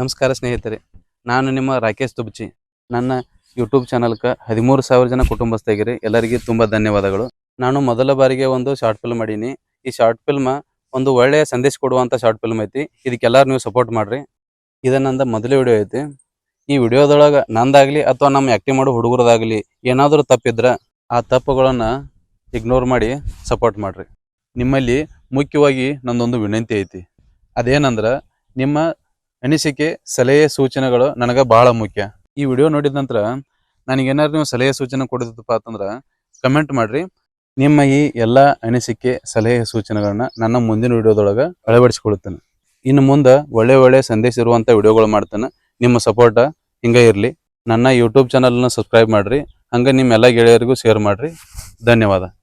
ನಮಸ್ಕಾರ ಸ್ನೇಹಿತರೆ, ನಾನು ನಿಮ್ಮ ರಾಕೇಶ್ ತುಬ್ಚಿ. ನನ್ನ ಯೂಟ್ಯೂಬ್ ಚಾನಲ್ಗೆ ಹದಿಮೂರು ಸಾವಿರ ಜನ ಕುಟುಂಬಸ್ಥಗಿರಿ ಎಲ್ಲರಿಗೆ ತುಂಬ ಧನ್ಯವಾದಗಳು. ನಾನು ಮೊದಲ ಬಾರಿಗೆ ಒಂದು ಶಾರ್ಟ್ ಫಿಲ್ಮ್ ಮಾಡೀನಿ. ಈ ಶಾರ್ಟ್ ಫಿಲ್ಮ್ ಒಂದು ಒಳ್ಳೆಯ ಸಂದೇಶ ಕೊಡುವಂಥ ಶಾರ್ಟ್ ಫಿಲ್ಮ್ ಐತಿ. ಇದಕ್ಕೆಲ್ಲರೂ ನೀವು ಸಪೋರ್ಟ್ ಮಾಡ್ರಿ. ಇದು ಮೊದಲ ವಿಡಿಯೋ ಐತಿ. ಈ ವಿಡಿಯೋದೊಳಗೆ ನಂದಾಗಲಿ ಅಥವಾ ನಮ್ಮ ಆ್ಯಕ್ಟಿಂಗ್ ಮಾಡೋ ಹುಡುಗರದಾಗಲಿ ಏನಾದರೂ ತಪ್ಪಿದ್ರೆ ಆ ತಪ್ಪುಗಳನ್ನು ಇಗ್ನೋರ್ ಮಾಡಿ ಸಪೋರ್ಟ್ ಮಾಡ್ರಿ. ನಿಮ್ಮಲ್ಲಿ ಮುಖ್ಯವಾಗಿ ನಂದೊಂದು ವಿನಂತಿ ಐತಿ. ಅದೇನಂದ್ರೆ, ನಿಮ್ಮ ಅನಿಸಿಕೆ, ಸಲಹೆ, ಸೂಚನೆಗಳು ನನಗೆ ಬಹಳ ಮುಖ್ಯ. ಈ ವಿಡಿಯೋ ನೋಡಿದ ನಂತರ ನನಗೇನಾದ್ರು ನೀವು ಸಲಹೆ, ಸೂಚನೆ ಕೊಡಿದಪ್ಪ ಅಂತಂದ್ರೆ ಕಮೆಂಟ್ ಮಾಡ್ರಿ. ನಿಮ್ಮ ಈ ಎಲ್ಲ ಅನಿಸಿಕೆ, ಸಲಹೆ, ಸೂಚನೆಗಳನ್ನ ನನ್ನ ಮುಂದಿನ ವಿಡಿಯೋದೊಳಗೆ ಅಳವಡಿಸಿಕೊಳ್ಳುತ್ತೇನೆ. ಇನ್ನು ಮುಂದೆ ಒಳ್ಳೆ ಒಳ್ಳೆ ಸಂದೇಶ ಇರುವಂಥ ವಿಡಿಯೋಗಳು ಮಾಡ್ತೇನೆ. ನಿಮ್ಮ ಸಪೋರ್ಟ ಹಿಂಗೆ ಇರಲಿ. ನನ್ನ ಯೂಟ್ಯೂಬ್ ಚಾನಲ್ನ ಸಬ್ಸ್ಕ್ರೈಬ್ ಮಾಡ್ರಿ. ಹಂಗೆ ನಿಮ್ಮೆಲ್ಲ ಗೆಳೆಯರಿಗೂ ಶೇರ್ ಮಾಡ್ರಿ. ಧನ್ಯವಾದ.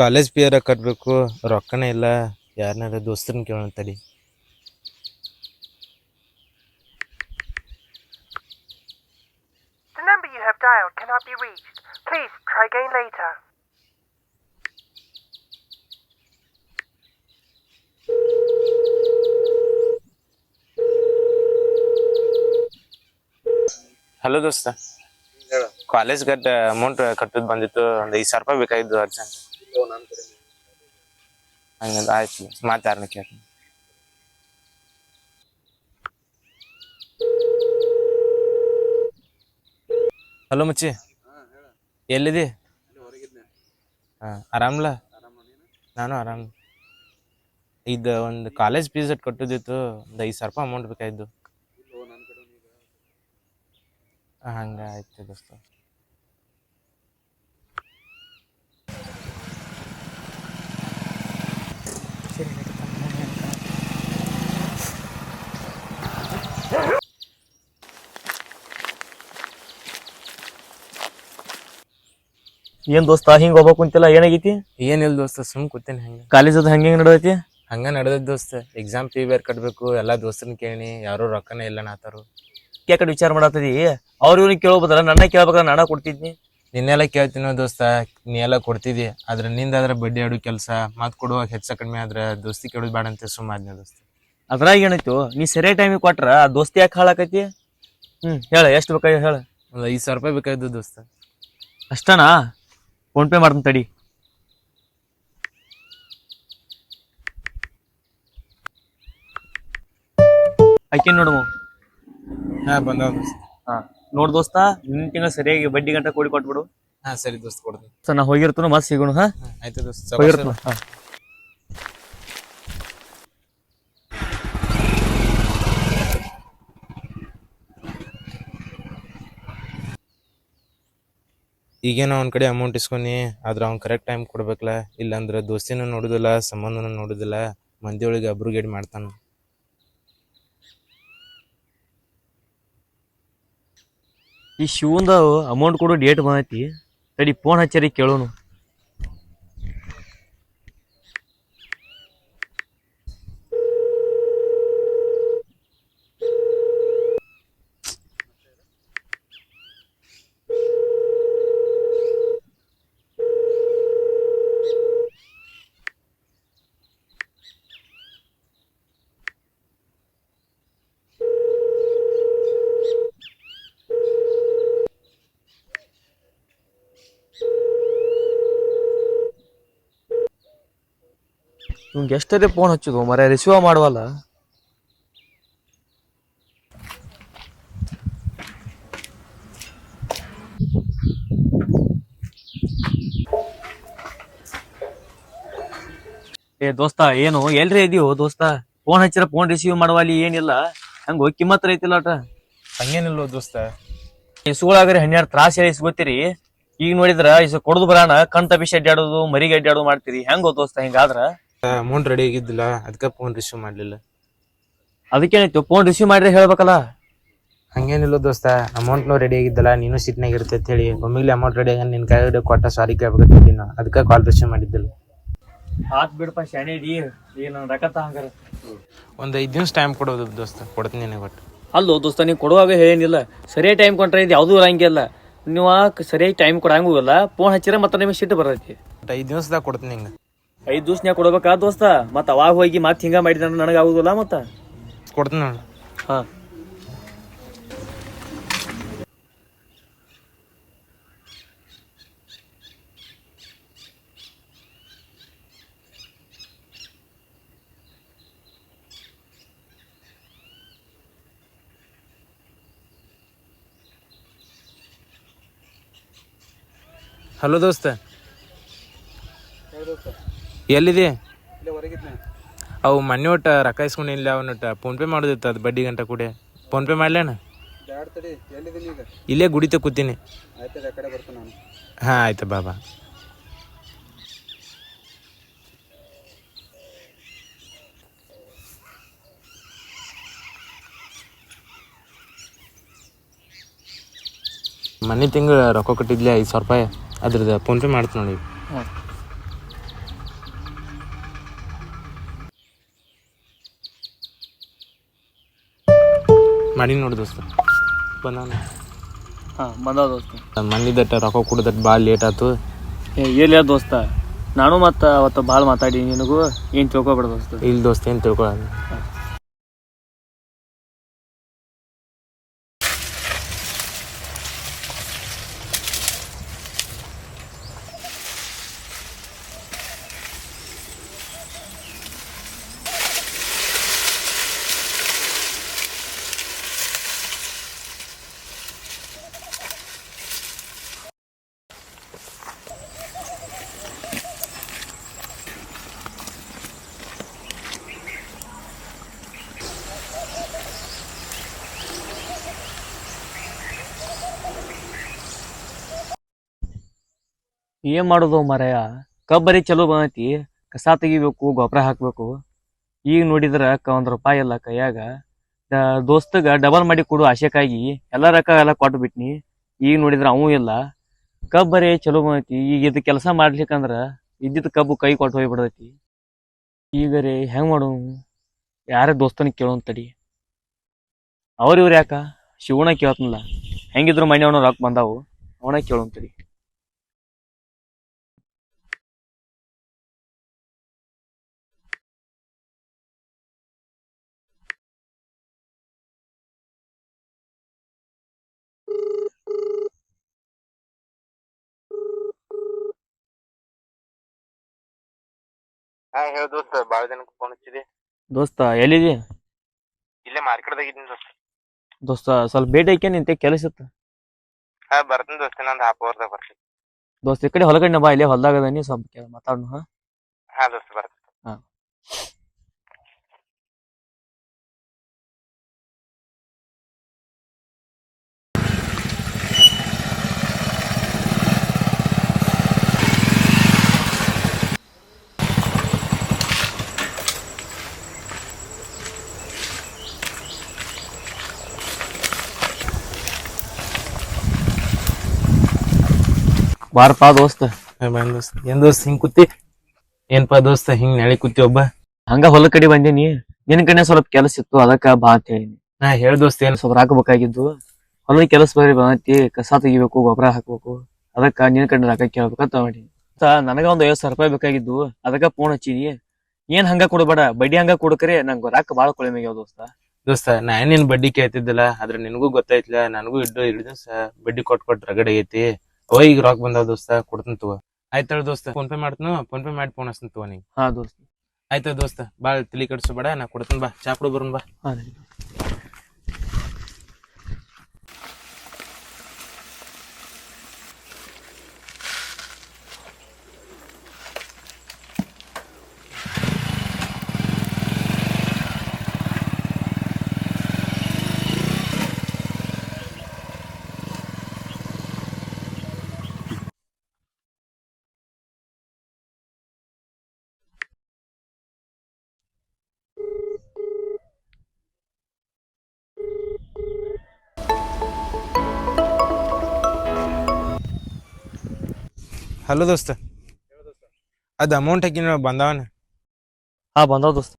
ಕಾಲೇಜ್ ಪಿಯರ ಕಟ್ಟಬೇಕು ರೊಕ್ಕನೇ ಇಲ್ಲ. ಯಾರನ್ನಾರ ದೋಸ್ತರನ್ನ ಕೇಳೋಣ ತಡಿ. The number you have dialed cannot be reached. Please try again later. ಹಲೋ ದೋಸ್ತ. ಕಾಲೇಜ್ ಕಟ್ಟ ಅಮೌಂಟ್ ಕಟ್ಟದ್ ಬಂದಿತ್ತು. ಒಂದ್ ಐದ್ ಸಾವಿರ ರೂಪಾಯಿ ಬೇಕಾಗಿದ್ದು ಅರ್ಜೆಂಟ್. ಹಂಗಂದ ಆಯ್ತು ಮಾತು ಕೇಳ್ತೀನಿ ಕೇಳಿ ಹಲೋ ಮಚ್ಚಿ ಎಲ್ಲಿದಿ ಹಾಂ ಆರಾಮ್ಲ ನಾನು ಆರಾಮ್ ಇದು ಒಂದು ಕಾಲೇಜ್ ಫೀಸ್ ಕಟ್ಟೋದಿತ್ತು ಒಂದು ಐದು ಸಾವಿರ ರೂಪಾಯಿ ಅಮೌಂಟ್ ಬೇಕಾಗಿದ್ದು. ಹಂಗೆ ಆಯ್ತು ದೋಸ್ತ. ಏನ್ ದೋಸ್ತ ಹಿಂಗ್ ಹೋಗ್ಬೇಕು ಕುಂತಿಲ್ಲ ಏನಾಗೈತಿ? ಏನಿಲ್ಲ ದೋಸ್ತ ಸುಮ್ ಕೂತೇನೆ ಹಂಗ. ಕಾಲೇಜ್ ಅದು ಹಂಗೆ ನಡದೈತಿ? ಹಂಗ ನಡೆದದ ದೋಸ್ತ. ಎಕ್ಸಾಮ್ ಫೀ ಬೇರೆ ಕಟ್ಬೇಕು ಎಲ್ಲಾ ದೋಸ್ತರನ್ನ ಕೇಳಿ ಯಾರು ರೊಕ್ಕನೇ ಇಲ್ಲ ನಾತಾರು. ಯಾಕಡೆ ವಿಚಾರ ಮಾಡತ್ತದಿ ಅವ್ರ ಇವ್ರಿಗೆ ನನ್ನ ಕೇಳ್ಬೇಕಾರ ನಾನ ಕೊಡ್ತಿದ್ನಿ. ನಿನ್ನೆಲ್ಲ ಕೇಳ್ತೀನೋ ದೋಸ್ತ ನೀ ಎಲ್ಲ ಕೊಡ್ತಿದಿ ಆದ್ರೆ ನಿಂದಾದ್ರ ಬಡ್ಡಿ ಆಡು ಕೆಲಸ ಮಾತ್ ಕೊಡುವಾಗ ಹೆಚ್ಚ ಕಡಿಮೆ ಆದ್ರೆ ದೋಸ್ತಿ ಕೇಳೋದು ಬೇಡ ಅಂತ ಸುಮ್ಮನೆ ಆದ್ನಿ ದೋಸ್ತ. ಅದ್ರಾಗ ಏನಾಯ್ತು? ನೀ ಸರಿಯಾದ ಟೈಮಿಗೆ ಕೊಟ್ರ ಆ ದೋಸ್ತಿ ಯಾಕೆ ಹಾಳಾಕೈತಿ ಹ್ಮ್ ಹೇಳ ಎಷ್ಟು ಬೇಕಾಗಿ ಹೇಳ. ಒಂದ್ ಐದ್ ಸಾವಿರ ರೂಪಾಯಿ ಬೇಕಾಗಿದ್ದು ದೋಸ್ತ. ಅಷ್ಟನಾ? ಫೋನ್ ಪೇ ಮಾಡ್ತೀನಿ ತಡಿ. ಆಯ್ಕೆ ನೋಡು ಹಾ ಬಂದ ಹಾ ನೋಡ್ ದೋಸ್ತ ನಿನ್ ತಿಂಗಳ ಸರಿಯಾಗಿ ಬಡ್ಡಿ ಗಂಟ ಕೂಡಿ ಕೊಟ್ಬಿಡು. ಹಾ ಸರಿ ದೋಸ್ತ ಕೊಡ್ತೀನಿ. ಸೊ ನಾ ಹೋಗಿರ್ತನು ಮತ್ ಸಿಗೋಣ ಹಾ? ಹಾ, ಆಯ್ತು ದೋಸ್ತ ಹೋಗಿರ್ತನು ಹಾ. ಈಗೇನೋ ಅವ್ನ ಕಡೆ ಅಮೌಂಟ್ ಇಸ್ಕೊನಿ, ಆದ್ರೆ ಅವ್ನ್ ಕರೆಕ್ಟ್ ಟೈಮ್ ಕೊಡ್ಬೇಕಲ್ಲ. ಇಲ್ಲಾಂದ್ರೆ ದೋಸ್ತಿನೂ ನೋಡುದಿಲ್ಲ, ಸಂಬಂಧನೂ ನೋಡೋದಿಲ್ಲ. ಮಂದಿ ಒಳಗೆ ಅಬ್ರುಗೇಡ್ ಮಾಡ್ತಾನ. ಈ ಶಿವಂದ ಅಮೌಂಟ್ ಕೊಡೋ ಡೇಟ್ ಬಂದೈತಿ. ತಡಿ ಫೋನ್ ಹಚ್ಚರಿ ಕೇಳೋನು. ಇವ್ಗೆ ಎಷ್ಟದೇ ಫೋನ್ ಹಚ್ಚುದು ಮರ ರಿಸೀವ್ ಮಾಡುವಲ್ಲ. ಏ ದೋಸ್ತ ಏನು ಎಲ್ರಿ ಇದೀವೋ ದೋಸ್ತ? ಫೋನ್ ಹಚ್ಚಿರ ಫೋನ್ ರಿಸೀವ್ ಮಾಡುವಲ್ಲಿ ಏನಿಲ್ಲ. ಹಂಗ ಕಿಮ್ಮತ್ ಐತಿಲ್ಲ ಅಟ ಹಂಗೇನಿಲ್ಲ ದೋಸ್ತ. ಇಸುಗಳಾಗ್ರಿ ಹನ್ನೆರಡು ತ್ರಾಸ ಹೇಳಿ ಈಗ ನೋಡಿದ್ರ ಇಸ ಕೊಡದು ಬರಣ ಕಣ್ ತಪ್ಪಿಸಿ ಅಡ್ಡಾಡೋದು ಮರಿಗೆ ಅಡ್ಡಾಡೋದು ಮಾಡ್ತೀರಿ. ಹೆಂಗೋ ದೋಸ್ತ ಹಿಂಗಾದ್ರ? Amount ready ಆಗಿದ್ದಿಲ್ಲ. ಅದಕ್ಕೆ ಫೋನ್ ರಿಸೀವ್ ಮಾಡಲಿಲ್ಲ. ಅದಕ್ಕೇನಾಯ್ತು ಫೋನ್ ರಿಸೀವ್ ಮಾಡ್ರಿ ಹೇಳ್ಬೇಕಲ್ಲ? ಹಂಗೇನಿಲ್ಲ ದೋಸ್ತ. ಅಮೌಂಟ್ನು ರೆಡಿ ಆಗಿದ್ದಲ್ಲ. ನೀನು ಸಿಟ್ನಾಗ ಇರುತ್ತೆ ಅಂತ ಹೇಳಿ. ಒಮ್ಮಿಗ್ಲಿ ಅಮೌಂಟ್ ರೆಡಿ ಆಗ ನಿನ್ನ ಕೈ ಕೊಟ್ಟ ಸಾರಿ ಕೇಳ್ಬೇಕಂತಿದ್ದೀನಿ ನಾ ಅದಕ್ಕೆ ಕಾಲ್ ರಿಸೀವ್ ಮಾಡಿದ್ದಿಲ್ಲ. ಆತ್ ಬಿಡಪ್ಪ ಶಾಣೆ ಇದೀ ಏನು ರಕತ ಹಂಗಾರ ಒಂದ್ ಐದ್ ದಿವ್ಸ ಟೈಮ್ ಕೊಡೋದು ದೋಸ್ತ. ಕೊಡ್ತೀನಿ ನಿನಗೆ ಒಟ್ಟು. ಅಲ್ಲೋ ದೋಸ್ತ ನೀವು ಕೊಡುವಾಗ ಏನಿಲ್ಲ ಸರಿಯಾಗಿ ಟೈಮ್ ಕೊಟ್ರೆ ಇದು ಯಾವುದೂ ಹಂಗಿಲ್ಲ ನೀವು ಸರಿಯಾಗಿ ಟೈಮ್ ಕೊಡಂಗಿಲ್ಲ ಫೋನ್ ಹಚ್ಚಿರ ಮತ್ತೆ ನಿಮಗೆ ಸಿಟ್ಟು ಬರತ್ತೆ. ಐದು ದಿವಸದಾಗ ಕೊಡ್ತೀನಿ ಹಿಂಗೆ ಐದು ದಿವ್ಸ ಕೊಡ್ಬೇಕಾ ದೋಸ್ತ? ಮತ್ತೆ ಅವಾಗ ಹೋಗಿ ಮತ್ತೆ ಹಿಂಗ ಮಾಡಿದ ನನಗೆ ಆಗುದಿಲ್ಲ ಮತ್ತ? ಕೊಡ್ತೀನಿ ನಾನು. ಹಾ. ಹಲೋ ದೋಸ್ತ. ಎಲ್ಲಿದೆ? ಅವು ಮೊನ್ನೆ ಒಟ್ಟು ರೊಕ್ಕ ಇಸ್ಕೊಂಡಿಲ್ಲ ಅವನೊಟ್ಟು ಫೋನ್ ಪೇ ಮಾಡೋದಿತ್ತು ಅದು ಬಡ್ಡಿ ಗಂಟ ಕೂಡ. ಫೋನ್ ಪೇ ಮಾಡ್ಲೇನ? ಇಲ್ಲೇ ಗುಡಿತ ಕೂತೀನಿ. ಹಾಂ ಆಯ್ತು ಬಾಬಾ ಮನೆ ತಿಂಗಳ ರೊಕ್ಕ ಕೊಟ್ಟಿದ್ಲೆ ಐದು ಸಾವಿರ ರೂಪಾಯಿ. ಅದ್ರದ್ದು ಫೋನ್ಪೇ ಮಾಡ್ತೀನಿ ನೋಡಿ. ಮಾಡಿ ನೋಡಿ ದೋಸ್ತ. ಬಂದಾನ ಹಾಂ ಬಂದ ದೋಸ್ತ. ಮನಿದಟ್ಟ ರೊಕ್ಕ ಕುಡ್ದ ಭಾಳ ಲೇಟ್ ಆಯ್ತು ಏ ಇಲ್ಲ ದೋಸ್ತ. ನಾನು ಮತ್ತ ಅವತ್ತು ಭಾಳ ಮಾತಾಡಿ ನಿನಗೂ ಏನು ತಿಳ್ಕೊಬೇಡ ದೋಸ್ತ. ಇಲ್ಲಿ ದೋಸ್ತ ಏನು ತಿಳ್ಕೊಳ್ಳೋದು ಏನ್ ಮಾಡೋದು ಮರಯ? ಕಬ್ಬರಿ ಚಲೋ ಬಂದೈತಿ, ಕಸ ತೆಗಿಬೇಕು, ಗೊಬ್ಬರ ಹಾಕ್ಬೇಕು. ಈಗ ನೋಡಿದ್ರ ಒಂದ್ ರೂಪಾಯಿ ಇಲ್ಲ ಕೈಯಾಗ. ದೋಸ್ತಗ ಡಬಲ್ ಮಾಡಿ ಕೊಡು ಆಶೆಕಾಗಿ, ಎಲ್ಲ ರೊಕ್ಕ ಎಲ್ಲ ಕೊಟ್ಟು ಬಿಟ್ನಿ. ಈಗ ನೋಡಿದ್ರ ಅವೂ ಇಲ್ಲ. ಕಬ್ಬರಿ ಚಲೋ ಬಂದೈತಿ, ಈಗ ಇದು ಕೆಲಸ ಮಾಡ್ಲಿಕ್ಕಂದ್ರ ಇದ್ದಿದ್ ಕಬ್ಬು ಕೈ ಕೊಟ್ಟು ಹೋಗ್ಬಿಡ್ತೈತಿ. ಈಗ ರೀ ಹೆಂಗ್ ಮಾಡು? ಯಾರ ದೋಸ್ತನ ಕೇಳೋನ್ ತಡಿ. ಅವ್ರ ಇವ್ರ ಯಾಕ? ಶಿವಣ ಕೇಳತ್ನಲ್ಲ. ಹೆಂಗಿದ್ರು ಮನೆ ಅವನ ರೊಕ್ಕ ಬಂದಾವು, ಅವನ ಕೇಳೋನ್ ಹಾಂ ಹೇಳ ದೋಸ್ತ ಬಾಳ ದಿನಕ್ಕೆ ಫೋನ್ ಹಚ್ಚಿದೆ. ದೋಸ್ತ ಎಲ್ಲಿದಿ? ಇಲ್ಲೇ ಮಾರ್ಕೆಟ್ದಾಗ ಇದ್ದೀನಿ ದೋಸ್ತ. ದೋಸ್ತ ಸ್ವಲ್ಪ ಭೇಟಿ ಐಕೆ ನಿಂತೆ ಕೆಲಸ ಇತ್ತು? ಹಾ ಬರ್ತೀನಿ ದೋಸ್ತ ನಂದು ಹಾಫ್ ಅವರ್ದಾಗ ಬರ್ತೀನಿ. ದೋಸ್ತ ಈ ಕಡೆ ಹೊಲಗಡೆ ಬಾ ಇಲ್ಲೇ ಹೊಲ್ದಾಗ ನೀ ಸ್ವಲ್ಪ ಮಾತಾಡೋಣ ಹಾಂ ದೋಸ್ತ ಬರ್ತೀನಿ ಹಾ. ಬಾರಪ್ಪ ದೋಸ್ತ. ಬಂದ್ ದೋಸ್ತ ಏನ್ ದೋಸ್ತ ಹಿಂಗ್ ಕೂತಿ? ಏನ್ಪಾ ದೋಸ್ತ ಹಿಂಗ್ ನೆಳಿ ಕೂತಿ ಒಬ್ಬ. ಹಂಗ ಹೊಲ ಕಡೆ ಬಂದೀನಿ ನಿನ್ ಕಡೆ ಸ್ವಲ್ಪ ಕೆಲಸ ಇತ್ತು ಅದಕ್ಕ ಬಾ ಅಂತ ಹೇಳಿ. ನಾ ಹೇಳ ದೋಸ್ತ ಏನ್ ಸ್ವಲ್ಪ ಹಾಕಬೇಕಾಗಿದ್ದು ಹೊಲದ ಕೆಲಸ ಬರೀ ಬಂದೈತಿ ಕಸ ತೆಗಿಬೇಕು ಗೊಬ್ಬರ ಹಾಕ್ಬೇಕು. ಅದಕ್ಕ ನಿನ್ ಕಡೆ ರೊಕ್ಕ ಕೇಳ್ಬೇಕಂತ ಮಾಡಿ. ನನಗ ಒಂದ್ ಐವತ್ ಸಾವಿರ ರೂಪಾಯಿ ಬೇಕಾಗಿದ್ದು ಅದಕ್ಕ ಫೋನ್ ಹಚ್ಚಿನಿ ಏನ್ ಹಂಗ ಕೊಡಬೇಡ ಬಡ್ಡಿ ಹಂಗ ಕೊಡಕ್ರೆ ನಂಗ್ ರೊಕ್ಕ ಬಾಳ ಕೊಳಿಮೆ ಮ್ಯಾಗ್ಯಾವ ದೋಸ್ತ? ದೋಸ್ತ ನಾ ನಿನ್ ಬಡ್ಡಿ ಕೇಳ್ತಿದ್ದಿಲ್ಲ ಆದ್ರೆ ನಿನಗೂ ಗೊತ್ತಾಯ್ತಿಲ್ಲ ನನಗೂ ಇಡ್ಡು ಎರಡು ದಿವಸ ಬಡ್ಡಿ ಕೊಟ್ ಕೊಟ್ ರಗಡ್ ಆಗೈತಿ. ಅವ ಈಗ ರಾಕ್ ಬಂದಾವ ದೋಸ್ತ ಕೊಡ್ತೀನಿ ತಗೋ. ಆಯ್ತಾಳ ದೋಸ್ತ ಫೋನ್ ಪೇ ಮಾಡ್ತನು ಫೋನ್ ಪೇ ಮಾಡಿ ಫೋನ್ ಹಚ್ತೀನಿ ತಗೋ ನೀ ಹಾ ದೋಸ್ತ. ಆಯ್ತಾ ದೋಸ್ತ ಬಾಳ್ ತಲಿ ಬೇಡ ನಾ ಕೊಡ್ತೀನಿ ಬಾ ಚಾ ಕುಡು ಬರೋನ್ ಬಾ. ಹಾ ಹಲೋ ದೋಸ್ತ. ಅದು ಅಮೌಂಟ್ ಹಾಕಿ ಬಂದವನ? ಹಾ ಬಂದವ ದೋಸ್ತ.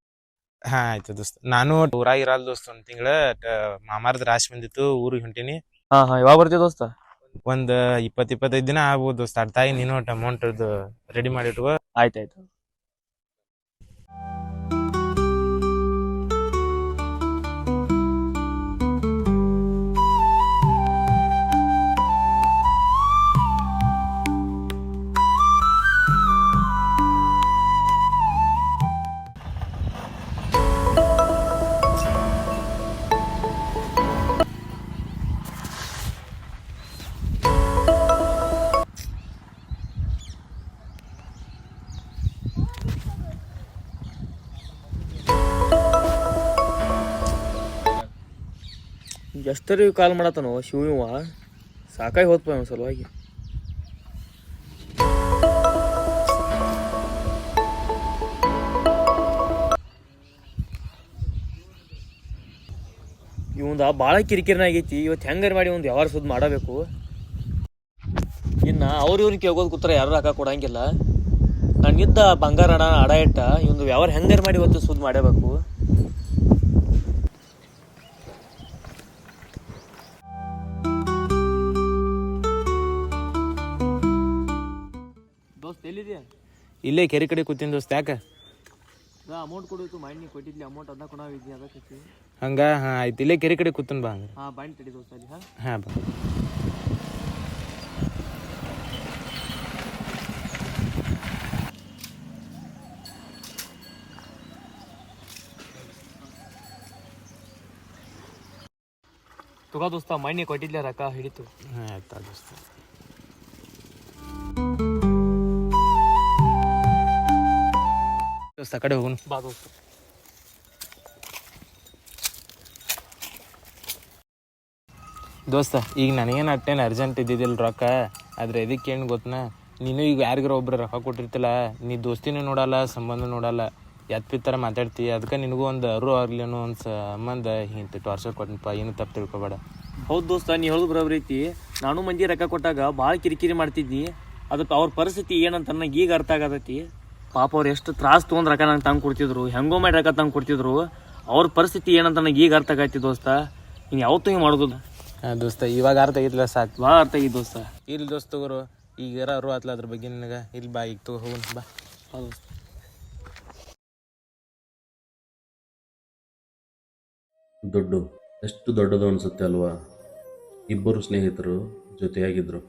ಹಾ ಆಯ್ತು ದೋಸ್ತ. ನಾನು ಊರಾಗ ಇರಲ್ಲ ದೋಸ್ತ ಒಂದ್ ತಿಂಗಳ ಮಾಮಾರದ ರಾಶಿ ಬಂದಿತ್ತು ಊರಿಗೆ ಹೊಂಟೀನಿ. ಹಾ ಹಾ ಯಾವಾಗ ಬರ್ತೀವಿ ದೋಸ್ತ? ಒಂದ್ ಇಪ್ಪತ್ ಇಪ್ಪತ್ತೈದ್ ದಿನ ಆಗ್ಬೋದು ದೋಸ್ತ. ಅರ್ಥಾಗಿ ನೀನು ಒಟ್ಟು ಅಮೌಂಟ್ ರೆಡಿ ಮಾಡಿಟ್ಕೋ ಆಯ್ತಾಯ್ತು ಎಷ್ಟರಿ ಕಾಲ್ ಮಾಡತ್ತಾನೋ? ಶಿವ ಇವ ಸಾಕಾಗಿ ಹೋದ್ಪ ಇವ ಸಲುವಾಗಿ. ಇವಂದ ಭಾಳ ಕಿರಿಕಿರಿನ ಆಗೈತಿ. ಇವತ್ತು ಹೆಂಗಾರ ಮಾಡಿ ಒಂದು ವ್ಯವಹಾರ ಸುದ್ದಿ ಮಾಡಬೇಕು? ಇನ್ನ ಅವ್ರ ಇವ್ರಿಗೆ ಕೇಳ್ಕೋದ್ ಕೂತ್ರ ಯಾರು ರೊಕ್ಕ ಕೊಡಂಗಿಲ್ಲ. ನನ್ನಿದ್ದ ಬಂಗಾರ ಅಡ ಇಟ್ಟ, ಇವಂದು ವ್ಯವಹಾರ ಹೆಂಗಾರ ಮಾಡಿ ಇವತ್ತು ಸುದ್ದಿ ಮಾಡಬೇಕು ಇಲ್ಲೇ ಕೆರೆ ಕಡೆ ಕೂತಿನ ದೋಸ್ತ ಯಾಕ? ಅಮೌಂಟ್ ಕೊಡೋದು ಮಾಡಿ ಕೊಟ್ಟಿದ್ಲಿ ಅಮೌಂಟ್ ಅದನ್ನ ಕೊಡಾವಿದ್ನಿ ಅದಕ್ಕೆ ಹಂಗ? ಹಾಂ ಆಯ್ತು. ಇಲ್ಲೇ ಕೆರೆ ಕಡೆ ಕೂತನ್ ಬಾ ಹಂಗ ಬಾಯಿ ಬಾಂಡ್ ತಡಿ ದೋಸ್ತ ಅಲ್ಲಿ ಹಾಂ. ಹಾ ಬಾ. ತುಗ ದೋಸ್ತ ಮಣ್ಣಿ ಕೊಟ್ಟಿದ್ಲೆ ರೊಕ್ಕ ಹಿಡಿತು. ಹಾಂ ಆಯ್ತಾ ದೋಸ್ತ. ದೋಸ್ತ ಕಡೆ ಹೋಗುನ್ ಬಾ ದೋಸ್ತ. ದೋಸ್ತ ಈಗ ನನಗೇನು ಅಟ್ಟೇನು ಅರ್ಜೆಂಟ್ ಇದ್ದಿದ್ದಿಲ್ಲ ರೊಕ್ಕ ಆದರೆ ಇದಕ್ಕೆ ಏನು ಗೊತ್ತನ? ನೀನು ಈಗ ಯಾರಿಗಾರ ಒಬ್ರು ರೊಕ್ಕ ಕೊಟ್ಟಿರ್ತಿಲ್ಲ ನೀ ದೋಸ್ತಿನೂ ನೋಡಲ್ಲ ಸಂಬಂಧ ನೋಡಲ್ಲ ಎತ್ ಥರ ಮಾತಾಡ್ತಿ ಅದಕ್ಕೆ ನಿನಗೂ ಒಂದು ಅರು ಆಗಲಿ ಅನ್ನೋ ಒಂದು ಸಂಬಂಧ ಹಿಂತ ಟಾರ್ಚರ್ ಕೊಟ್ಟನಪ್ಪ ಏನು ತಪ್ಪು ತಿಳ್ಕೊಬೇಡ. ಹೌದು ದೋಸ್ತ ನೀ ಹೇಳೋದು ಬರೋಬ್ರ ಐತಿ. ನಾನು ಮಂದಿ ರೊಕ್ಕ ಕೊಟ್ಟಾಗ ಭಾಳ ಕಿರಿಕಿರಿ ಮಾಡ್ತಿದ್ನಿ ಅದಕ್ಕೆ ಅವ್ರ ಪರಿಸ್ಥಿತಿ ಏನಂತ ನನಗೆ ಈಗ ಅರ್ಥ ಆಗತೈತಿ. ಪಾಪ ಅವ್ರು ಎಷ್ಟು ತ್ರಾಸ ತೊಗೊಂಡ್ ರೊಕ್ಕ ನಂಗೆ ತಂದು ಕೊಡ್ತಿದ್ರು ಹೆಂಗೋ ಮಾಡಿ ರೊಕ್ಕ ತಂಗ್ ಕೊಡ್ತಿದ್ರು ಅವ್ರ ಪರಿಸ್ಥಿತಿ ಏನಂತ ನನಗೆ ಈಗ ಅರ್ಥ ಆಗೈತಿ ದೋಸ್ತ. ಹಿಂಗೆ ಯಾವತ್ತು ಹಿಂಗೆ ಮಾಡೋದು. ಹಾಂ ದೋಸ್ತ ಇವಾಗ ಅರ್ಥ ಆಗಿದ್ಲ ಸಾಕು. ಭಾಳ ಅರ್ಥ ಆಗಿ ದೋಸ್ತ. ಇಲ್ಲಿ ದೋಸ್ತ ಈಗ ಯಾರು ಆತ್ಲ ಅದ್ರ ಬಗ್ಗೆ ನಿನಗೆ ಇಲ್ಲಿ ಬಾ ಈಗ ತಗೋ ಹೋಗೋಣ ಬಾ. ಹೌದು ದೋಸ್ತ. ದುಡ್ಡು ಎಷ್ಟು ದೊಡ್ಡದು ಅನಿಸುತ್ತೆ ಅಲ್ವಾ? ಇಬ್ಬರು ಸ್ನೇಹಿತರು ಜೊತೆಯಾಗಿದ್ದರು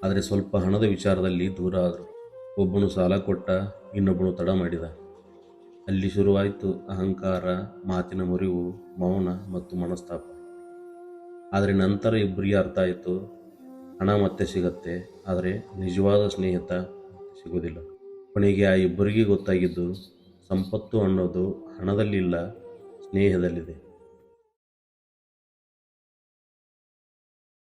ಆದರೆ ಸ್ವಲ್ಪ ಹಣದ ವಿಚಾರದಲ್ಲಿ ದೂರ ಆದರು. ಒಬ್ಬನು ಸಾಲ ಕೊಟ್ಟ, ಇನ್ನೊಬ್ಬನು ತಡ ಮಾಡಿದ. ಅಲ್ಲಿ ಶುರುವಾಯಿತು ಅಹಂಕಾರ, ಮಾತಿನ ಮುರಿವು, ಮೌನ ಮತ್ತು ಮನಸ್ತಾಪ. ಆದರೆ ನಂತರ ಇಬ್ಬರಿಗೆ ಅರ್ಥ ಆಯಿತು, ಹಣ ಮತ್ತೆ ಸಿಗತ್ತೆ, ಆದರೆ ನಿಜವಾದ ಸ್ನೇಹಿತ ಸಿಗೋದಿಲ್ಲ ಕೊನೆಗೆ ಆ ಇಬ್ಬರಿಗೆ ಗೊತ್ತಾಗಿದ್ದು, ಸಂಪತ್ತು ಅನ್ನೋದು ಹಣದಲ್ಲಿಲ್ಲ, ಸ್ನೇಹದಲ್ಲಿದೆ.